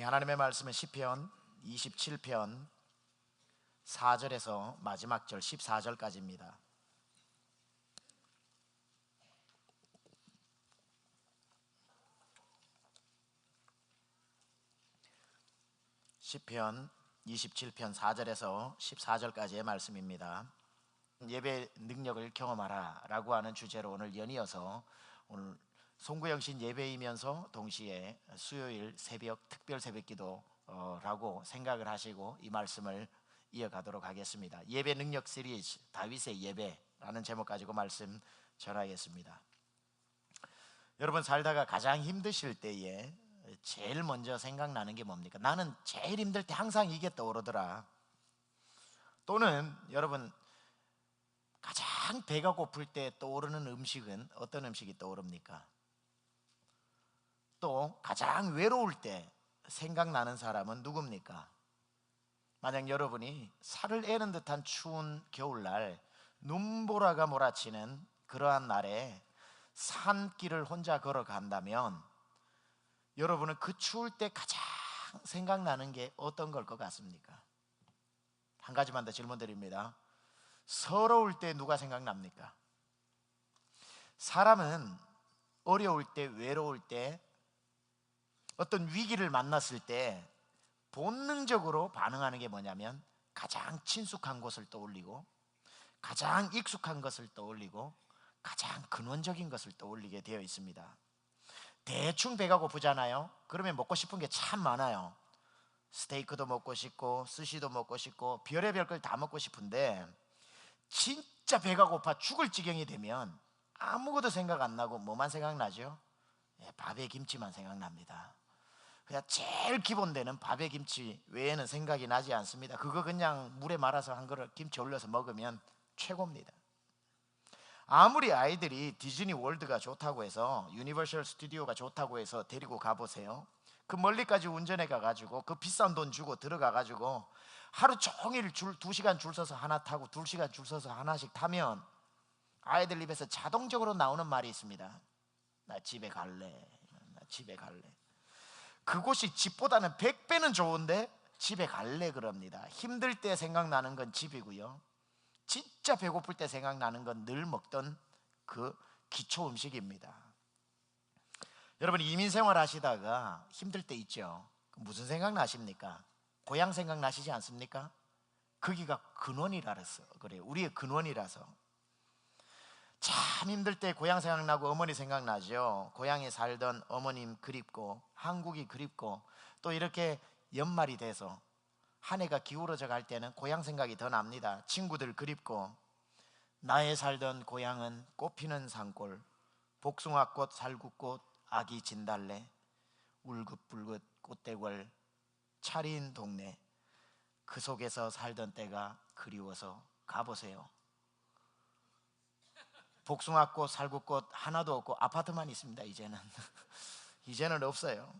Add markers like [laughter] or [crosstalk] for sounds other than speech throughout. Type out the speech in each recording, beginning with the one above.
우리 하나님의 말씀은 시편 27편 4절에서 마지막 절 14절까지입니다. 시편 27편 4절에서 14절까지의 말씀입니다. 예배 능력을 경험하라라고 하는 주제로 오늘 연이어서 오늘 송구영신 예배이면서 동시에 수요일 새벽 특별 새벽기도라고 생각을 하시고 이 말씀을 이어가도록 하겠습니다. 예배 능력 시리즈 다윗의 예배라는 제목 가지고 말씀 전하겠습니다. 여러분 살다가 가장 힘드실 때에 제일 먼저 생각나는 게 뭡니까? 나는 제일 힘들 때 항상 이게 떠오르더라. 또는 여러분 가장 배가 고플 때 떠오르는 음식은 어떤 음식이 떠오릅니까? 또 가장 외로울 때 생각나는 사람은 누굽니까? 만약 여러분이 살을 애는 듯한 추운 겨울날 눈보라가 몰아치는 그러한 날에 산길을 혼자 걸어간다면 여러분은 그 추울 때 가장 생각나는 게 어떤 걸 것 같습니까? 한 가지만 더 질문 드립니다. 서러울 때 누가 생각납니까? 사람은 어려울 때, 외로울 때, 어떤 위기를 만났을 때 본능적으로 반응하는 게 뭐냐면 가장 친숙한 곳을 떠올리고 가장 익숙한 것을 떠올리고 가장 근원적인 것을 떠올리게 되어 있습니다. 대충 배가 고프잖아요. 그러면 먹고 싶은 게 참 많아요. 스테이크도 먹고 싶고 스시도 먹고 싶고 별의별 걸 다 먹고 싶은데 진짜 배가 고파 죽을 지경이 되면 아무것도 생각 안 나고 뭐만 생각나죠? 예, 밥에 김치만 생각납니다. 그냥 제일 기본되는 밥에 김치 외에는 생각이 나지 않습니다. 그거 그냥 물에 말아서 한 그릇 김치 올려서 먹으면 최고입니다. 아무리 아이들이 디즈니 월드가 좋다고 해서 유니버셜 스튜디오가 좋다고 해서 데리고 가보세요. 그 멀리까지 운전해 가가지고 그 비싼 돈 주고 들어가가지고 하루 종일 줄, 두 시간 줄 서서 하나 타고 두 시간 줄 서서 하나씩 타면 아이들 입에서 자동적으로 나오는 말이 있습니다. 나 집에 갈래. 나 집에 갈래. 그곳이 집보다는 100배는 좋은데 집에 갈래 그럽니다. 힘들 때 생각나는 건 집이고요. 진짜 배고플 때 생각나는 건 늘 먹던 그 기초 음식입니다. 여러분 이민 생활 하시다가 힘들 때 있죠. 무슨 생각 나십니까? 고향 생각 나시지 않습니까? 거기가 근원이라서 그래요. 우리의 근원이라서. 참 힘들 때 고향 생각나고 어머니 생각나죠. 고향에 살던 어머님 그립고 한국이 그립고 또 이렇게 연말이 돼서 한 해가 기울어져 갈 때는 고향 생각이 더 납니다. 친구들 그립고 나의 살던 고향은 꽃피는 산골, 복숭아꽃, 살구꽃, 아기 진달래, 울긋불긋 꽃대궐, 차린 동네 그 속에서 살던 때가 그리워서 가보세요. 복숭아꽃, 살구꽃 하나도 없고 아파트만 있습니다. 이제는 [laughs] 이제는 없어요.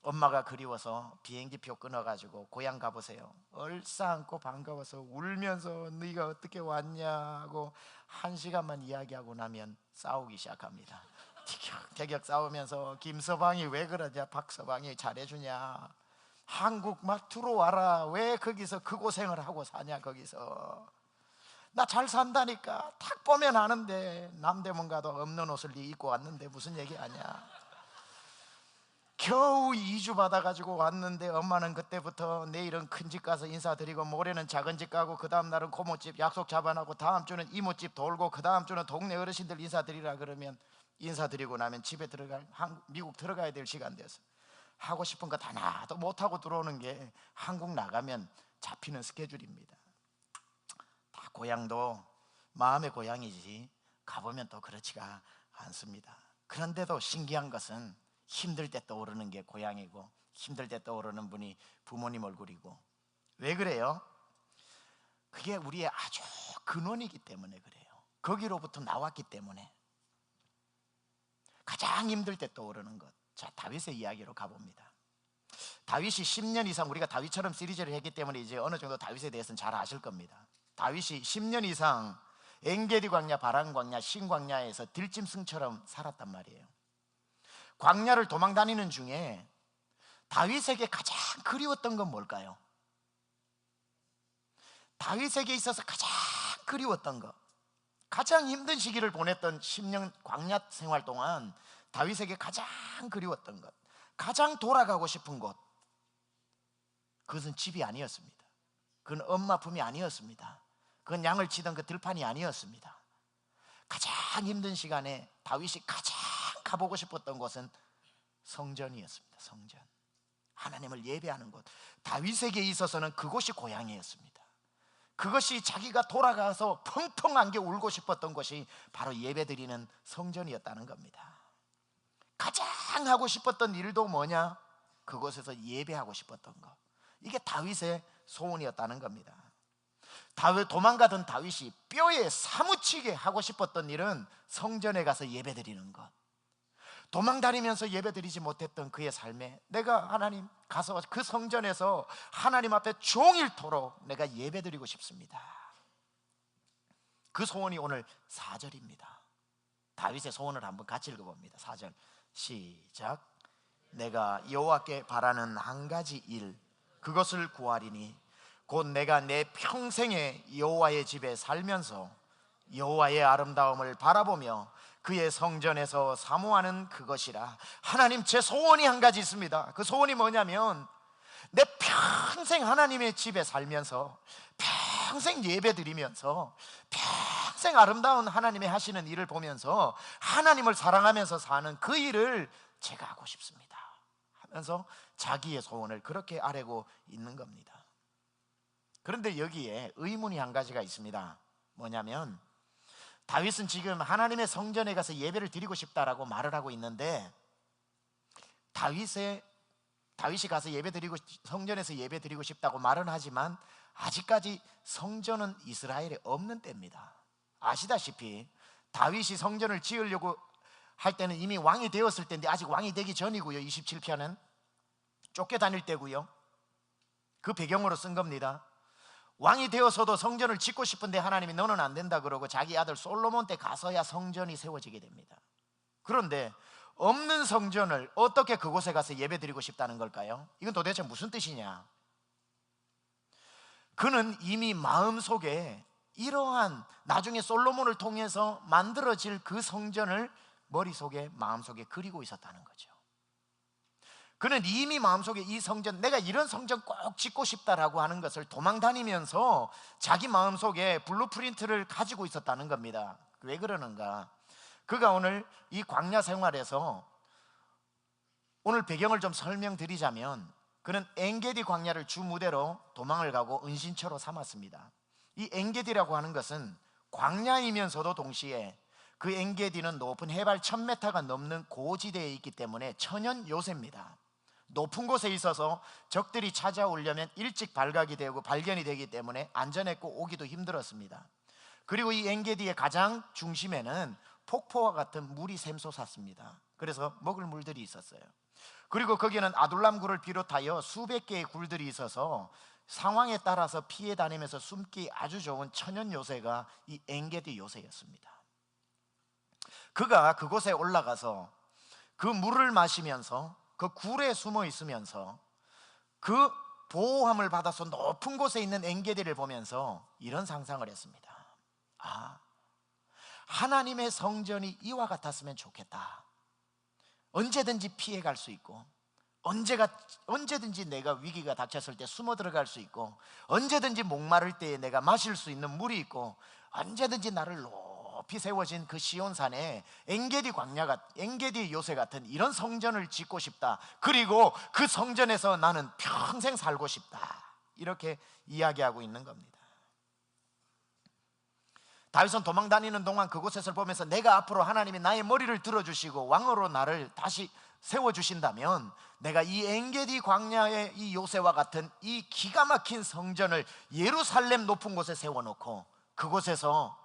엄마가 그리워서 비행기표 끊어가지고 고향 가보세요. 얼싸안고 반가워서 울면서 네가 어떻게 왔냐고 한 시간만 이야기하고 나면 싸우기 시작합니다. [laughs] 티격태격 싸우면서 김서방이 왜 그러냐, 박서방이 잘해주냐, 한국 막 들어와라. 왜 거기서 그 고생을 하고 사냐 거기서. 나 잘 산다니까. 탁 보면 아는데 남대문 가도 없는 옷을 입고 왔는데 무슨 얘기 하냐. 겨우 2주 받아가지고 왔는데 엄마는 그때부터 내일은 큰 집 가서 인사드리고 모레는 작은 집 가고 그 다음 날은 고모집 약속 잡아놓고 다음 주는 이모집 돌고 그 다음 주는 동네 어르신들 인사드리라 그러면 인사드리고 나면 집에 들어갈 미국 들어가야 될 시간 돼서 하고 싶은 거 하나도 못하고 들어오는 게 한국 나가면 잡히는 스케줄입니다 다 고향도 마음의 고향이지 가보면 또 그렇지가 않습니다. 그런데도 신기한 것은 힘들 때 떠오르는 게 고향이고 힘들 때 떠오르는 분이 부모님 얼굴이고. 왜 그래요? 그게 우리의 아주 근원이기 때문에 그래요. 거기로부터 나왔기 때문에. 가장 힘들 때 떠오르는 것. 자, 다윗의 이야기로 가봅니다. 다윗이 10년 이상 우리가 다윗처럼 시리즈를 했기 때문에 이제 어느 정도 다윗에 대해서는 잘 아실 겁니다 다윗이 10년 이상 엥게디 광야, 바란 광야, 신 광야에서 들짐승처럼 살았단 말이에요. 광야를 도망 다니는 중에 다윗에게 가장 그리웠던 건 뭘까요? 다윗에게 있어서 가장 그리웠던 것 가장 힘든 시기를 보냈던 10년 광야 생활 동안 다윗에게 가장 그리웠던 것. 가장 돌아가고 싶은 곳. 그것은 집이 아니었습니다 그건 엄마 품이 아니었습니다 그건 양을 치던 그 들판이 아니었습니다 가장 힘든 시간에 다윗이 가장 가보고 싶었던 곳은 성전이었습니다 성전 하나님을 예배하는 곳 다윗에게 있어서는 그곳이 고향이었습니다 그것이 자기가 돌아가서 펑펑 안겨 울고 싶었던 것이 바로 예배드리는 성전이었다는 겁니다. 가장 하고 싶었던 일도 뭐냐? 그곳에서 예배하고 싶었던 것. 이게 다윗의 소원이었다는 겁니다. 다윗 도망가던 다윗이 뼈에 사무치게 하고 싶었던 일은 성전에 가서 예배드리는 것. 도망다니면서 예배드리지 못했던 그의 삶에 내가 하나님 가서 그 성전에서 하나님 앞에 종일토록 내가 예배드리고 싶습니다. 그 소원이 오늘 4절입니다. 다윗의 소원을 한번 같이 읽어봅니다. 4절 시작. 내가 여호와께 바라는 한 가지 일 그것을 구하리니 곧 내가 내 평생에 여호와의 집에 살면서 여호와의 아름다움을 바라보며 그의 성전에서 사모하는 그것이라. 하나님 제 소원이 한 가지 있습니다. 그 소원이 뭐냐면 내 평생 하나님의 집에 살면서 평생 예배 드리면서 평생 아름다운 하나님의 하시는 일을 보면서 하나님을 사랑하면서 사는 그 일을 제가 하고 싶습니다. 하면서 자기의 소원을 그렇게 아뢰고 있는 겁니다 그런데 여기에 의문이 한 가지가 있습니다 뭐냐면 다윗은 지금 하나님의 성전에 가서 예배를 드리고 싶다라고 말을 하고 있는데 다윗의 다윗이 가서 예배 드리고 성전에서 예배 드리고 싶다고 말은 하지만 아직까지 성전은 이스라엘에 없는 때입니다. 아시다시피 다윗이 성전을 지으려고 할 때는 이미 왕이 되었을 때인데 아직 왕이 되기 전이고요. 27편은 쫓겨다닐 때고요. 그 배경으로 쓴 겁니다. 왕이 되어서도 성전을 짓고 싶은데 하나님이 너는 안 된다 그러고 자기 아들 솔로몬 때 가서야 성전이 세워지게 됩니다. 그런데 없는 성전을 어떻게 그곳에 가서 예배드리고 싶다는 걸까요? 이건 도대체 무슨 뜻이냐? 그는 이미 마음속에 이러한 나중에 솔로몬을 통해서 만들어질 그 성전을 머릿속에 마음속에 그리고 있었다는 거죠. 그는 이미 마음속에 이 성전 내가 이런 성전 꼭 짓고 싶다라고 하는 것을 도망 다니면서 자기 마음속에 블루프린트를 가지고 있었다는 겁니다. 왜 그러는가? 그가 오늘 이 광야 생활에서 오늘 배경을 좀 설명드리자면 그는 엥게디 광야를 주 무대로 도망을 가고 은신처로 삼았습니다. 이 엥게디라고 하는 것은 광야이면서도 동시에 그 엥게디는 높은 해발 1000m가 넘는 고지대에 있기 때문에 천연 요새입니다. 높은 곳에 있어서 적들이 찾아오려면 일찍 발각이 되고 발견이 되기 때문에 안전했고 오기도 힘들었습니다. 그리고 이 엔게디의 가장 중심에는 폭포와 같은 물이 샘솟았습니다. 그래서 먹을 물들이 있었어요. 그리고 거기는 아둘람굴을 비롯하여 수백 개의 굴들이 있어서 상황에 따라서 피해 다니면서 숨기 아주 좋은 천연 요새가 이 엔게디 요새였습니다. 그가 그곳에 올라가서 그 물을 마시면서 그 굴에 숨어 있으면서 그 보호함을 받아서 높은 곳에 있는 엥게디를 보면서 이런 상상을 했습니다. 아, 하나님의 성전이 이와 같았으면 좋겠다. 언제든지 피해갈 수 있고, 언제가, 언제든지 내가 위기가 닥쳤을 때 숨어 들어갈 수 있고, 언제든지 목마를 때에 내가 마실 수 있는 물이 있고, 언제든지 나를 놓 높이 세워진 그 시온산에 엥게디 광야가 엥게디 요새 같은 이런 성전을 짓고 싶다. 그리고 그 성전에서 나는 평생 살고 싶다. 이렇게 이야기하고 있는 겁니다. 다윗은 도망 다니는 동안 그곳에서 보면서 내가 앞으로 하나님이 나의 머리를 들어 주시고 왕으로 나를 다시 세워 주신다면 내가 이 엥게디 광야의 이 요새와 같은 이 기가 막힌 성전을 예루살렘 높은 곳에 세워 놓고 그곳에서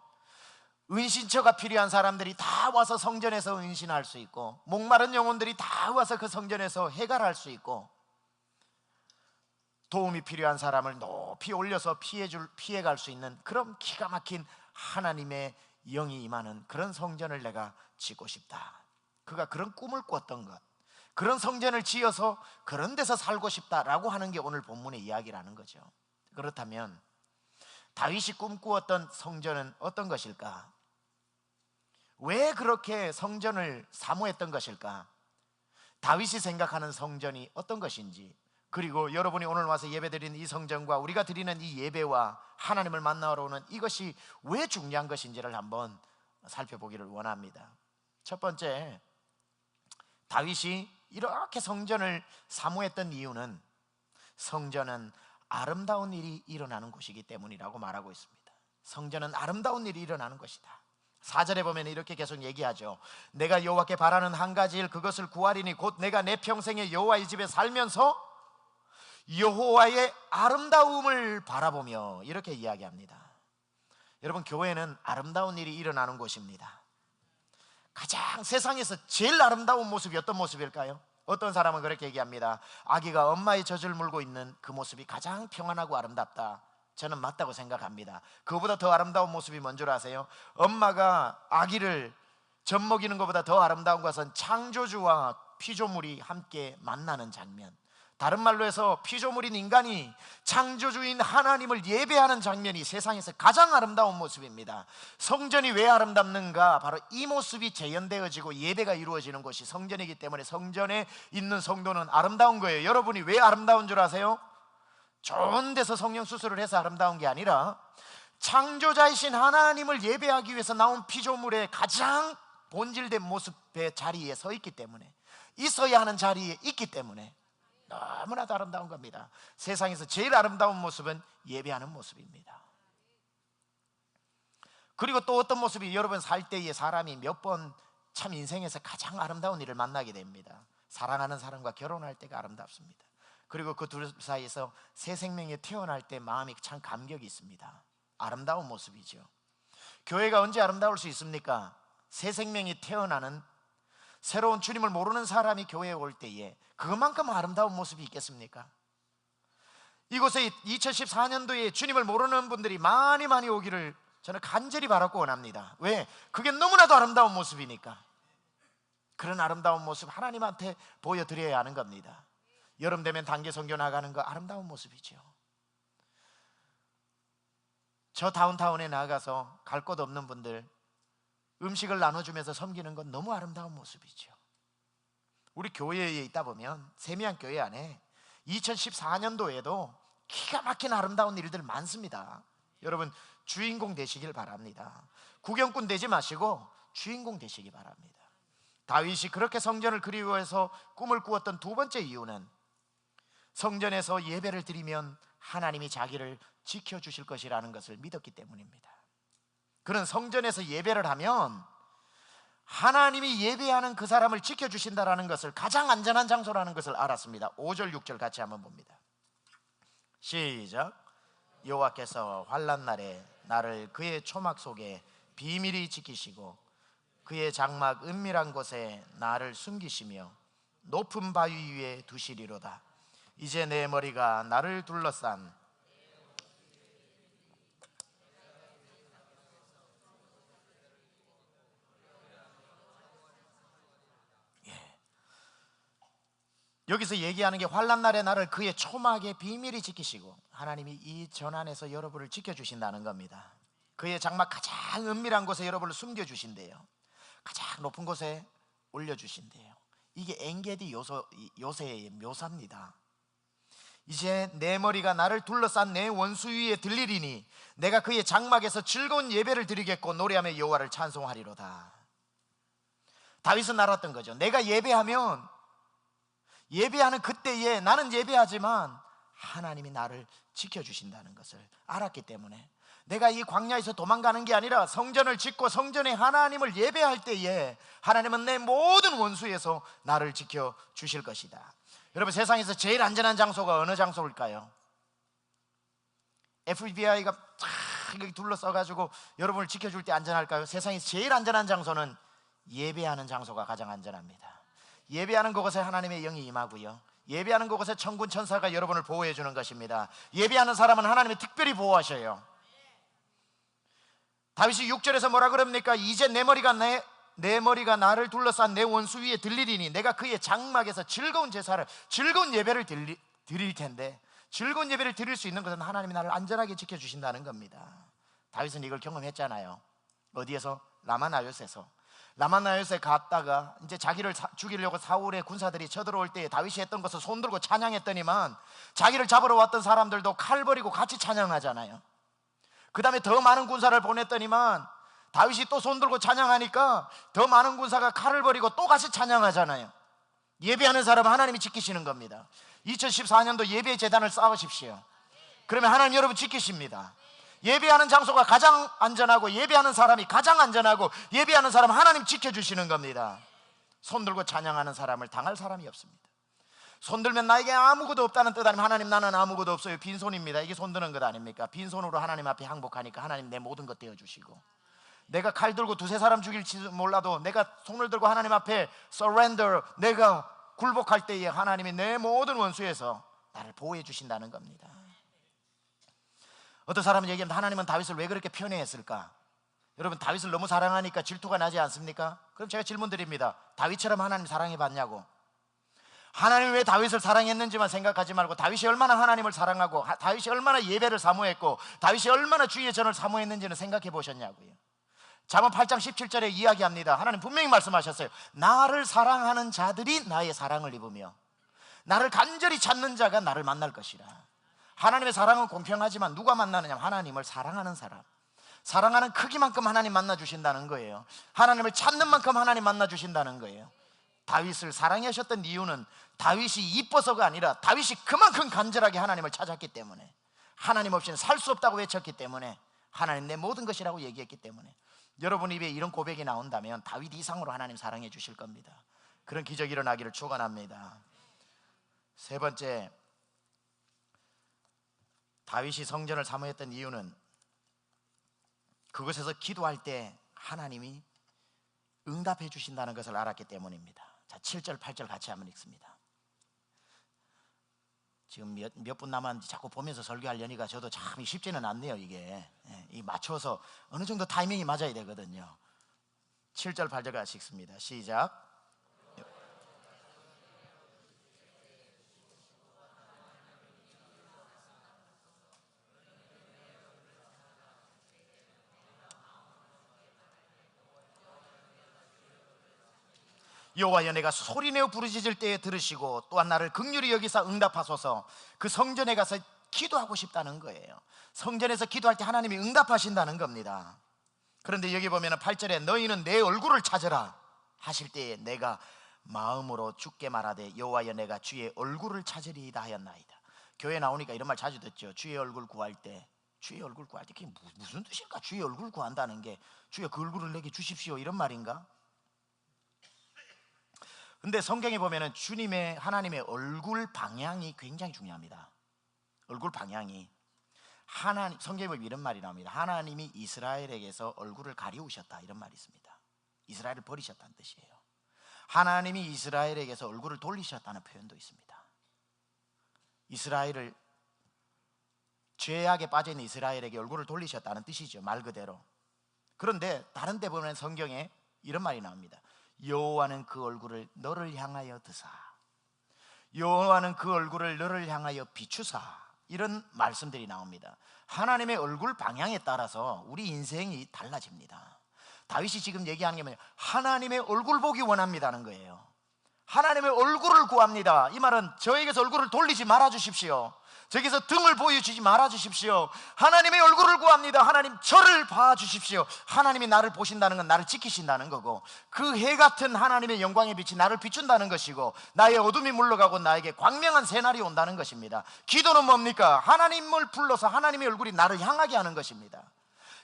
은신처가 필요한 사람들이 다 와서 성전에서 은신할 수 있고 목마른 영혼들이 다 와서 그 성전에서 해갈할 수 있고 도움이 필요한 사람을 높이 올려서 피해줄 피해갈 수 있는 그런 기가 막힌 하나님의 영이 임하는 그런 성전을 내가 짓고 싶다. 그가 그런 꿈을 꿨던 것. 그런 성전을 지어서 그런 데서 살고 싶다라고 하는 게 오늘 본문의 이야기라는 거죠. 그렇다면 다윗이 꿈꾸었던 성전은 어떤 것일까? 왜 그렇게 성전을 사모했던 것일까? 다윗이 생각하는 성전이 어떤 것인지 그리고 여러분이 오늘 와서 예배드리는 이 성전과 우리가 드리는 이 예배와 하나님을 만나러 오는 이것이 왜 중요한 것인지를 한번 살펴보기를 원합니다. 첫 번째, 다윗이 이렇게 성전을 사모했던 이유는 성전은 아름다운 일이 일어나는 곳이기 때문이라고 말하고 있습니다. 성전은 아름다운 일이 일어나는 것이다. 4절에 보면 이렇게 계속 얘기하죠. 내가 여호와께 바라는 한 가지 일 그것을 구하리니 곧 내가 내 평생에 여호와의 집에 살면서 여호와의 아름다움을 바라보며 이렇게 이야기합니다. 여러분 교회는 아름다운 일이 일어나는 곳입니다. 가장 세상에서 제일 아름다운 모습이 어떤 모습일까요? 어떤 사람은 그렇게 얘기합니다. 아기가 엄마의 젖을 물고 있는 그 모습이 가장 평안하고 아름답다. 저는 맞다고 생각합니다. 그보다 더 아름다운 모습이 뭔 줄 아세요? 엄마가 아기를 젖 먹이는 것보다 더 아름다운 것은 창조주와 피조물이 함께 만나는 장면. 다른 말로 해서 피조물인 인간이 창조주인 하나님을 예배하는 장면이 세상에서 가장 아름다운 모습입니다. 성전이 왜 아름답는가? 바로 이 모습이 재현되어지고 예배가 이루어지는 곳이 성전이기 때문에 성전에 있는 성도는 아름다운 거예요. 여러분이 왜 아름다운 줄 아세요? 좋은 데서 성령 수술을 해서 아름다운 게 아니라 창조자이신 하나님을 예배하기 위해서 나온 피조물의 가장 본질된 모습의 자리에 서 있기 때문에 있어야 하는 자리에 있기 때문에 너무나도 아름다운 겁니다. 세상에서 제일 아름다운 모습은 예배하는 모습입니다. 그리고 또 어떤 모습이 여러분 살 때에 사람이 몇 번 참 인생에서 가장 아름다운 일을 만나게 됩니다. 사랑하는 사람과 결혼할 때가 아름답습니다. 그리고 그 둘 사이에서 새 생명이 태어날 때 마음이 참 감격이 있습니다. 아름다운 모습이죠. 교회가 언제 아름다울 수 있습니까? 새 생명이 태어나는 새로운 주님을 모르는 사람이 교회에 올 때에 그만큼 아름다운 모습이 있겠습니까? 이곳에 2014년도에 주님을 모르는 분들이 많이 많이 오기를 저는 간절히 바라고 원합니다. 왜? 그게 너무나도 아름다운 모습이니까. 그런 아름다운 모습 하나님한테 보여드려야 하는 겁니다. 여름 되면 단계 선교 나가는 거 아름다운 모습이죠. 저 다운타운에 나가서 갈 곳 없는 분들 음식을 나눠주면서 섬기는 건 너무 아름다운 모습이죠. 우리 교회에 있다 보면 세미한 교회 안에 2014년도에도 기가 막힌 아름다운 일들 많습니다. 여러분 주인공 되시길 바랍니다. 구경꾼 되지 마시고 주인공 되시기 바랍니다. 다윗이 그렇게 성전을 그리워해서 꿈을 꾸었던 두 번째 이유는 성전에서 예배를 드리면 하나님이 자기를 지켜주실 것이라는 것을 믿었기 때문입니다. 그런 성전에서 예배를 하면 하나님이 예배하는 그 사람을 지켜주신다라는 것을 가장 안전한 장소라는 것을 알았습니다. 5절 6절 같이 한번 봅니다. 시작. 여호와께서 환란 날에 나를 그의 초막 속에 비밀히 지키시고 그의 장막 은밀한 곳에 나를 숨기시며 높은 바위 위에 두시리로다. 이제 내 머리가 나를 둘러싼 여기서 얘기하는 게 환란 날에 나를 그의 초막에 비밀히 지키시고 하나님이 이 전안에서 여러분을 지켜주신다는 겁니다. 그의 장막 가장 은밀한 곳에 여러분을 숨겨주신대요. 가장 높은 곳에 올려주신대요. 이게 요소, 요새의 묘사입니다. 이제 내 머리가 나를 둘러싼 내 원수 위에 들리리니 내가 그의 장막에서 즐거운 예배를 드리겠고 노래하며 여호와를 찬송하리로다. 다윗은 알았던 거죠. 내가 예배하면 예배하는 그때에 나는 예배하지만 하나님이 나를 지켜주신다는 것을 알았기 때문에 내가 이 광야에서 도망가는 게 아니라 성전을 짓고 성전에 하나님을 예배할 때에 하나님은 내 모든 원수에서 나를 지켜 주실 것이다. 여러분 세상에서 제일 안전한 장소가 어느 장소일까요? FBI가 쫙 둘러싸가지고 여러분을 지켜줄 때 안전할까요? 세상에서 제일 안전한 장소는 예배하는 장소가 가장 안전합니다. 예배하는 그곳에 하나님의 영이 임하고요. 예배하는 그곳에 천군 천사가 여러분을 보호해 주는 것입니다. 예배하는 사람은 하나님이 특별히 보호하셔요. 다윗이 6절에서 뭐라 그럽니까? 이제 내 머리가 내 내 머리가 나를 둘러싼 내 원수 위에 들리리니 내가 그의 장막에서 즐거운 제사를 즐거운 예배를 드리, 드릴 텐데 즐거운 예배를 드릴 수 있는 것은 하나님이 나를 안전하게 지켜주신다는 겁니다. 다윗은 이걸 경험했잖아요. 어디에서? 라마나요스에서. 라마나요스에 갔다가 이제 자기를 사- 죽이려고 사울의 군사들이 쳐들어올 때 다윗이 했던 것을 손들고 찬양했더니만 자기를 잡으러 왔던 사람들도 칼 버리고 같이 찬양하잖아요. 그 다음에 더 많은 군사를 보냈더니만 다윗이 또 손들고 찬양하니까 더 많은 군사가 칼을 버리고 또 같이 찬양하잖아요. 예배하는 사람은 하나님이 지키시는 겁니다. 2014년도 예배 재단을 쌓으십시오. 그러면 하나님 여러분 지키십니다. 예배하는 장소가 가장 안전하고 예배하는 사람이 가장 안전하고 예배하는 사람 하나님 지켜주시는 겁니다. 손 들고 찬양하는 사람을 당할 사람이 없습니다. 손 들면 나에게 아무것도 없다는 뜻 아니면 하나님 나는 아무것도 없어요. 빈손입니다. 이게 손 드는 것 아닙니까? 빈손으로 하나님 앞에 항복하니까 하나님 내 모든 것 떼어주시고 내가 칼 들고 두세 사람 죽일지 몰라도 내가 손을 들고 하나님 앞에 surrender 내가 굴복할 때에 하나님이 내 모든 원수에서 나를 보호해 주신다는 겁니다. 어떤 사람은 얘기합니다 하나님은 다윗을 왜 그렇게 편애했을까? 여러분 다윗을 너무 사랑하니까 질투가 나지 않습니까? 그럼 제가 질문 드립니다. 다윗처럼 하나님 사랑해 봤냐고. 하나님 왜 다윗을 사랑했는지만 생각하지 말고 다윗이 얼마나 하나님을 사랑하고 하- 다윗이 얼마나 예배를 사모했고 다윗이 얼마나 주의 전을 사모했는지는 생각해 보셨냐고요 잠언 8장 17절에 이야기합니다. 하나님 분명히 말씀하셨어요. 나를 사랑하는 자들이 나의 사랑을 입으며 나를 간절히 찾는 자가 나를 만날 것이라. 하나님의 사랑은 공평하지만 누가 만나느냐? 하나님을 사랑하는 사람. 사랑하는 크기만큼 하나님 만나 주신다는 거예요. 하나님을 찾는 만큼 하나님 만나 주신다는 거예요. 다윗을 사랑하셨던 이유는 다윗이 이뻐서가 아니라 다윗이 그만큼 간절하게 하나님을 찾았기 때문에 하나님 없이는 살 수 없다고 외쳤기 때문에 하나님 내 모든 것이라고 얘기했기 때문에 여러분 입에 이런 고백이 나온다면 다윗 이상으로 하나님 사랑해 주실 겁니다 그런 기적이 일어나기를 축원합니다 세 번째 다윗이 성전을 사모했던 이유는 그곳에서 기도할 때 하나님이 응답해 주신다는 것을 알았기 때문입니다. 자, 7절, 8절 같이 한번 읽습니다. 지금 몇, 몇 분 남았는지 자꾸 보면서 설교하려니까 저도 참 쉽지는 않네요, 이게. 예, 이 맞춰서 어느 정도 타이밍이 맞아야 되거든요. 7절, 8절 같이 읽습니다. 시작. 여호와여 내가 소리내어 부르짖을 때에 들으시고 또한 나를 극률히 여기사 응답하소서. 그 성전에 가서 기도하고 싶다는 거예요. 성전에서 기도할 때 하나님이 응답하신다는 겁니다. 그런데 여기 보면 8절에 너희는 내 얼굴을 찾으라 하실 때에 내가 마음으로 죽게 말하되 여호와여 내가 주의 얼굴을 찾으리이다 하였나이다. 교회 나오니까 이런 말 자주 듣죠. 주의 얼굴 구할 때. 주의 얼굴 구할 때 그게 무- 무슨 뜻일까? 주의 얼굴 구한다는 게 주여 그 얼굴을 내게 주십시오. 이런 말인가 근데 성경에 보면은 주님의 하나님의 얼굴 방향이 굉장히 중요합니다. 얼굴 방향이 하나님 성경에 보면 이런 말이 나옵니다. 하나님이 이스라엘에게서 얼굴을 가리우셨다 이런 말이 있습니다. 이스라엘을 버리셨다는 뜻이에요. 하나님이 이스라엘에게서 얼굴을 돌리셨다는 표현도 있습니다. 이스라엘을 죄악에 있는 이스라엘에게 얼굴을 돌리셨다는 뜻이죠. 말 그대로. 그런데 다른 데 보면 성경에 이런 말이 나옵니다. 여호와는 그 얼굴을 너를 향하여 드사. 여호와는 그 얼굴을 너를 향하여 비추사. 이런 말씀들이 나옵니다. 하나님의 얼굴 방향에 따라서 우리 인생이 달라집니다. 다윗이 지금 얘기하는 게 뭐냐? 하나님의 얼굴 보기 원합니다는 거예요. 하나님의 얼굴을 구합니다. 이 말은 저에게서 얼굴을 돌리지 말아 주십시오 저기서 등을 보여주지 말아 주십시오. 하나님의 얼굴을 구합니다. 하나님 저를 봐 주십시오. 하나님이 나를 보신다는 건 나를 지키신다는 거고 그 해 같은 하나님의 영광의 빛이 나를 비춘다는 것이고 나의 어둠이 물러가고 나에게 광명한 새날이 온다는 것입니다. 기도는 뭡니까? 하나님을 불러서 하나님의 얼굴이 나를 향하게 하는 것입니다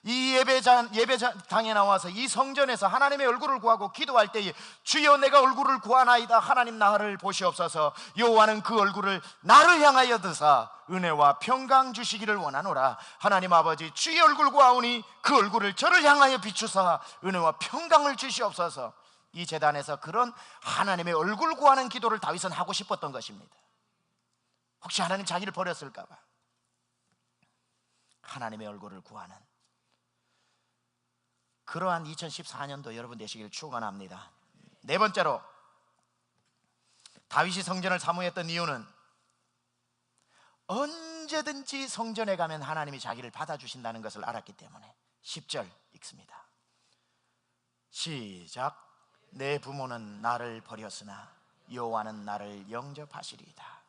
이 예배장, 예배당에 나와서 이 성전에서 하나님의 얼굴을 구하고 기도할 때에 주여 내가 얼굴을 구하나이다. 하나님 나를 보시옵소서. 여호와는 그 얼굴을 나를 향하여 드사 은혜와 평강 주시기를 원하노라. 하나님 아버지 주의 얼굴 구하오니 그 얼굴을 저를 향하여 비추사 은혜와 평강을 주시옵소서. 이 재단에서 그런 하나님의 얼굴 구하는 기도를 다윗은 하고 싶었던 것입니다. 혹시 하나님 자기를 버렸을까 봐 하나님의 얼굴을 구하는 그러한 2014년도 여러분 되시길 축원합니다. 네 번째로 다윗이 성전을 사모했던 이유는 언제든지 성전에 가면 하나님이 자기를 받아주신다는 것을 알았기 때문에 10절 읽습니다. 시작. 내 부모는 나를 버렸으나 여호와는 나를 영접하시리이다.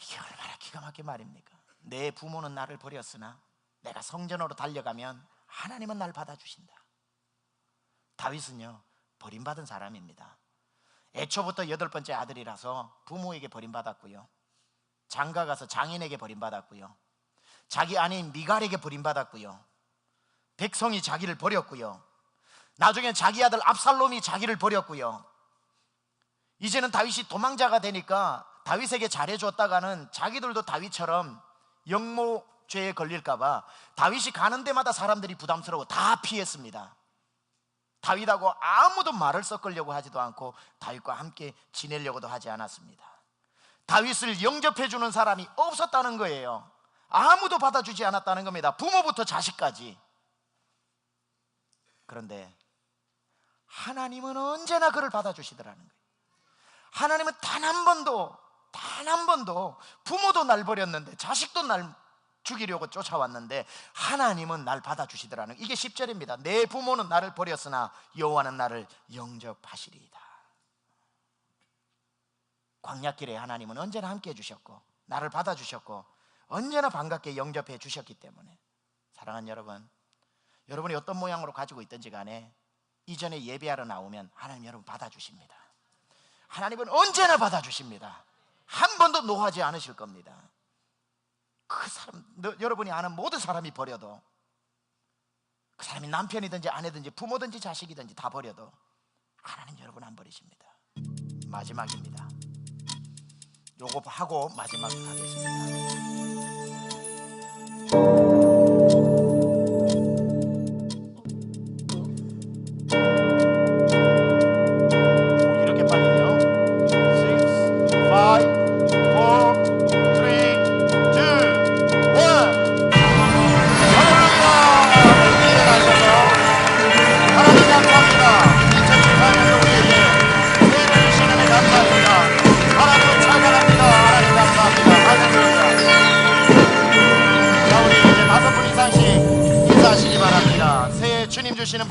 이게 얼마나 기가 막힌 말입니까? 내 부모는 나를 버렸으나 내가 성전으로 달려가면 하나님은 날 받아주신다. 다윗은요 버림받은 사람입니다. 애초부터 여덟 번째 아들이라서 부모에게 버림받았고요. 장가 가서 장인에게 버림받았고요. 자기 아내인 미갈에게 버림받았고요. 백성이 자기를 버렸고요. 나중에 자기 아들 압살롬이 자기를 버렸고요. 이제는 다윗이 도망자가 되니까 다윗에게 잘해줬다가는 자기들도 다윗처럼 영모 죄에 걸릴까봐 다윗이 가는 데마다 사람들이 부담스러워 다 피했습니다. 다윗하고 아무도 말을 섞으려고 하지도 않고 다윗과 함께 지내려고도 하지 않았습니다. 다윗을 영접해 주는 사람이 없었다는 거예요. 아무도 받아주지 않았다는 겁니다. 부모부터 자식까지. 그런데 하나님은 언제나 그를 받아주시더라는 거예요. 하나님은 단 한 번도, 단 한 번도 부모도 날 버렸는데 자식도 날 죽이려고 쫓아왔는데 하나님은 날 받아주시더라는 이게 10절입니다. 내 부모는 나를 버렸으나 여호와는 나를 영접하시리이다. 광야길에 하나님은 언제나 함께 해주셨고 나를 받아주셨고 언제나 반갑게 영접해 주셨기 때문에 사랑하는 여러분 여러분이 어떤 모양으로 가지고 있든지 간에 이전에 예배하러 나오면 하나님 여러분 받아주십니다 하나님은 언제나 받아주십니다 한 번도 노하지 않으실 겁니다 그 사람 너, 여러분이 아는 모든 사람이 버려도 그 사람이 남편이든지 아내든지 부모든지 자식이든지 다 버려도 하나님 여러분 안 버리십니다 마지막입니다 요거 하고 마지막 하겠습니다.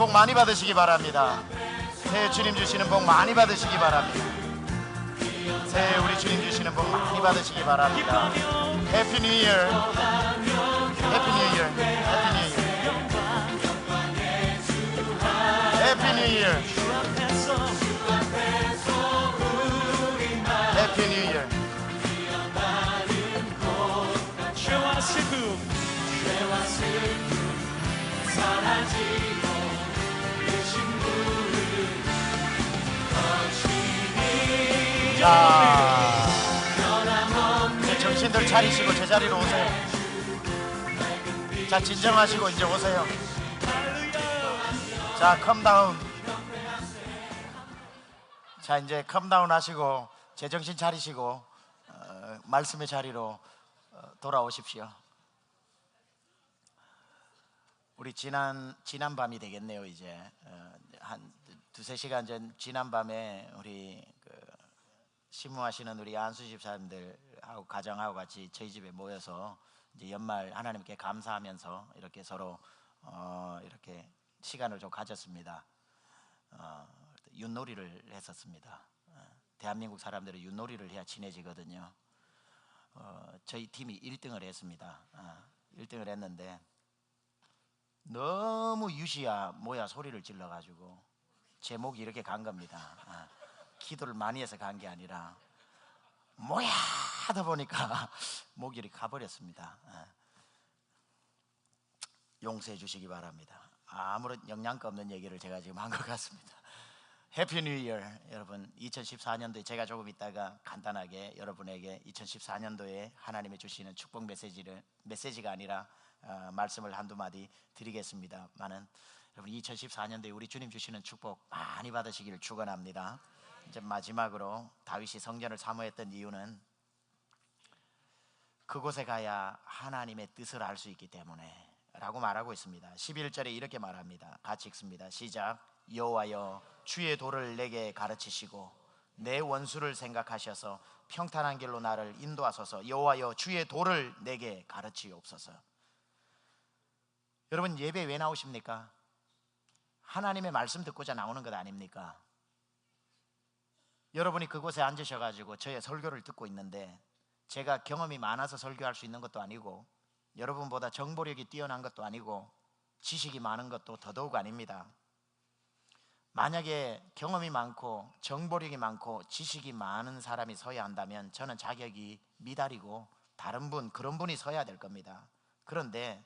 복 많이 받으시기 바랍니다. 새해 주님 주시는 복 많이 받으시기 바랍니다. 새해 우리 주님 주시는 복 많이 받으시기 바랍니다. 해피 뉴 이어. 해피 뉴 이어. 해피 뉴 이어. 해피 뉴 이어. 해피 뉴 이어. 죄와 슬픔 자, 이제 정신들 차리시고 제자리로 오세요. 자, 진정하시고 이제 오세요. 자, 컴다운. 자, 이제 컴다운 하시고 제정신 차리시고 어, 말씀의 자리로 어, 돌아오십시오. 우리 지난 지난 밤이 되겠네요 이제 어, 한 두세 시간 전 지난 밤에 우리 그 심무하시는 우리 안수 집사님들하고 가정하고 같이 저희 집에 모여서 이제 연말 하나님께 감사하면서 이렇게 서로 어, 이렇게 시간을 좀 가졌습니다. 어, 윷놀이를 했었습니다. 어, 대한민국 사람들은 윷놀이를 해야 친해지거든요. 어, 저희 팀이 1등을 했습니다. 어, 1등을 했는데 너무 유시야 뭐야 소리를 질러가지고 제목이 이렇게 간 겁니다. 아, 기도를 많이 해서 간 게 아니라 뭐야 하다 보니까 [laughs] 이렇게 가버렸습니다. 아, 용서해 주시기 바랍니다. 아무런 영양가 없는 얘기를 제가 지금 한 것 같습니다. 해피 뉴 이어 여러분 2014년도에 제가 조금 있다가 간단하게 여러분에게 2014년도에 하나님의 주시는 축복 메시지를 메시지가 아니라 어, 말씀을 한두 마디 드리겠습니다만은 여러분 2014년도에 우리 주님 주시는 축복 많이 받으시기를 축원합니다. 이제 마지막으로 다윗이 성전을 사모했던 이유는 그곳에 가야 하나님의 뜻을 알 수 있기 때문에 라고 말하고 있습니다. 11절에 이렇게 말합니다. 같이 읽습니다. 시작. 여호와여 주의 도를 내게 가르치시고 내 원수를 생각하셔서 평탄한 길로 나를 인도하소서. 여호와여 주의 도를 내게 가르치옵소서. 여러분 예배 왜 나오십니까? 하나님의 말씀 듣고자 나오는 것 아닙니까? 여러분이 그곳에 앉으셔가지고 저의 설교를 듣고 있는데 제가 경험이 많아서 설교할 수 있는 것도 아니고 여러분보다 정보력이 뛰어난 것도 아니고 지식이 많은 것도 더더욱 아닙니다. 만약에 경험이 많고 정보력이 많고 지식이 많은 사람이 서야 한다면 저는 자격이 미달이고 다른 분 그런 분이 서야 될 겁니다. 그런데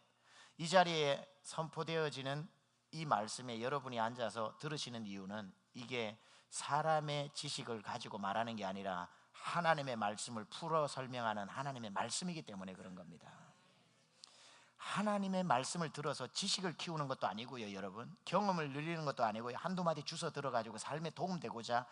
이 자리에 선포되어지는 이 말씀에 여러분이 앉아서 들으시는 이유는 이게 사람의 지식을 가지고 말하는 게 아니라 하나님의 말씀을 풀어 설명하는 하나님의 말씀이기 때문에 그런 겁니다. 하나님의 말씀을 들어서 지식을 키우는 것도 아니고요, 여러분. 경험을 늘리는 것도 아니고요. 한두 마디 주워 들어가지고 삶에 도움되고자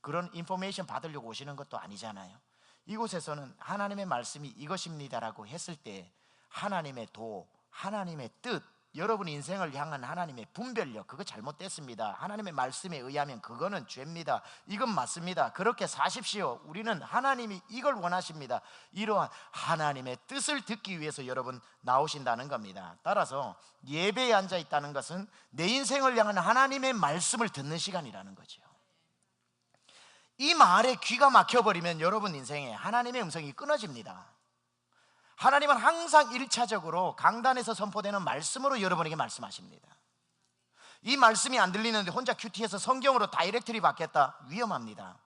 그런 인포메이션 받으려고 오시는 것도 아니잖아요. 이곳에서는 하나님의 말씀이 이것입니다라고 했을 때 하나님의 도, 하나님의 뜻, 여러분 인생을 향한 하나님의 분별력 그거 잘못됐습니다. 하나님의 말씀에 의하면 그거는 죄입니다. 이건 맞습니다. 그렇게 사십시오. 우리는 하나님이 이걸 원하십니다. 이러한 하나님의 뜻을 듣기 위해서 여러분 나오신다는 겁니다. 따라서 예배에 앉아 있다는 것은 내 인생을 향한 하나님의 말씀을 듣는 시간이라는 거죠. 이 말에 귀가 막혀 버리면 여러분 인생에 하나님의 음성이 끊어집니다. 하나님은 항상 일차적으로 강단에서 선포되는 말씀으로 여러분에게 말씀하십니다. 이 말씀이 안 들리는데 혼자 큐티에서 성경으로 다이렉트리 받겠다 위험합니다.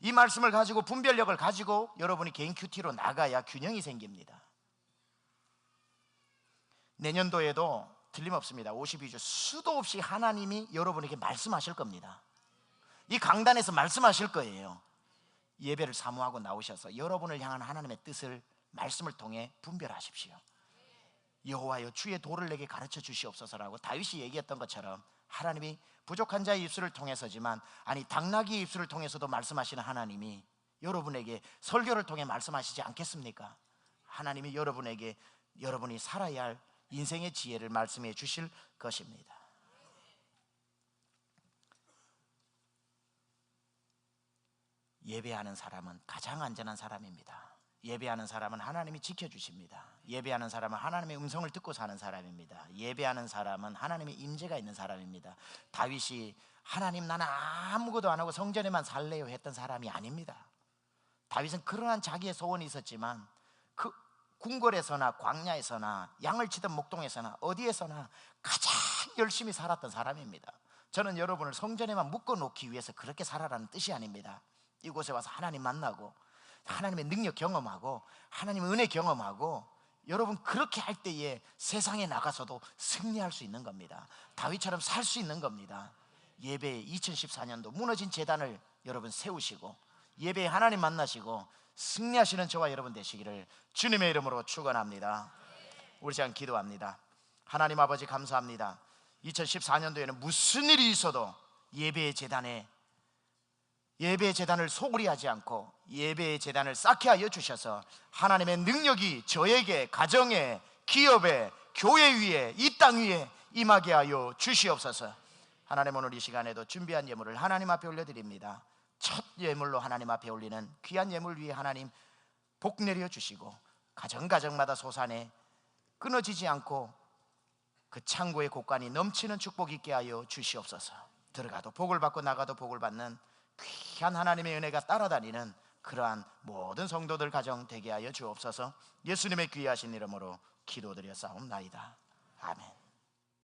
이 말씀을 가지고 분별력을 가지고 여러분이 개인 큐티로 나가야 균형이 생깁니다. 내년도에도 틀림없습니다. 52주 수도 없이 하나님이 여러분에게 말씀하실 겁니다. 이 강단에서 말씀하실 거예요. 예배를 사모하고 나오셔서 여러분을 향한 하나님의 뜻을 말씀을 통해 분별하십시오. 여호와여 주의 도를 내게 가르쳐 주시옵소서라고 다윗이 얘기했던 것처럼 하나님이 부족한 자의 입술을 통해서지만 아니 당나귀의 입술을 통해서도 말씀하시는 하나님이 여러분에게 설교를 통해 말씀하시지 않겠습니까? 하나님이 여러분에게 여러분이 살아야 할 인생의 지혜를 말씀해 주실 것입니다. 예배하는 사람은 가장 안전한 사람입니다. 예배하는 사람은 하나님이 지켜주십니다. 예배하는 사람은 하나님의 음성을 듣고 사는 사람입니다. 예배하는 사람은 하나님의 임재가 있는 사람입니다. 다윗이 하나님 나는 아무것도 안 하고 성전에만 살래요 했던 사람이 아닙니다. 다윗은 그러한 자기의 소원이 있었지만 그 궁궐에서나 광야에서나 양을 치던 목동에서나 어디에서나 가장 열심히 살았던 사람입니다. 저는 여러분을 성전에만 묶어 놓기 위해서 그렇게 살아라는 뜻이 아닙니다. 이곳에 와서 하나님 만나고 하나님의 능력 경험하고 하나님의 은혜 경험하고 여러분 그렇게 할 때에 세상에 나가서도 승리할 수 있는 겁니다. 다윗처럼 살 수 있는 겁니다. 예배 2014년도 무너진 재단을 여러분 세우시고 예배에 하나님 만나시고 승리하시는 저와 여러분 되시기를 주님의 이름으로 축원합니다. 우리 시간 기도합니다. 하나님 아버지 감사합니다. 2014년도에는 무슨 일이 있어도 예배의 재단에 예배의 재단을 소홀히 하지 않고 예배의 재단을 쌓게 하여 주셔서 하나님의 능력이 저에게 가정에 기업에 교회 위에 이 땅 위에 임하게 하여 주시옵소서. 하나님 오늘 이 시간에도 준비한 예물을 하나님 앞에 올려드립니다. 첫 예물로 하나님 앞에 올리는 귀한 예물 위에 하나님 복 내려 주시고 가정 가정마다 솟아내 끊어지지 않고 그 창고의 곳간이 넘치는 축복 있게 하여 주시옵소서. 들어가도 복을 받고 나가도 복을 받는 귀한 하나님의 은혜가 따라다니는 그러한 모든 성도들 가정 되게 하여 주옵소서. 예수님의 귀하신 이름으로 기도드려 싸움나이다. 아멘.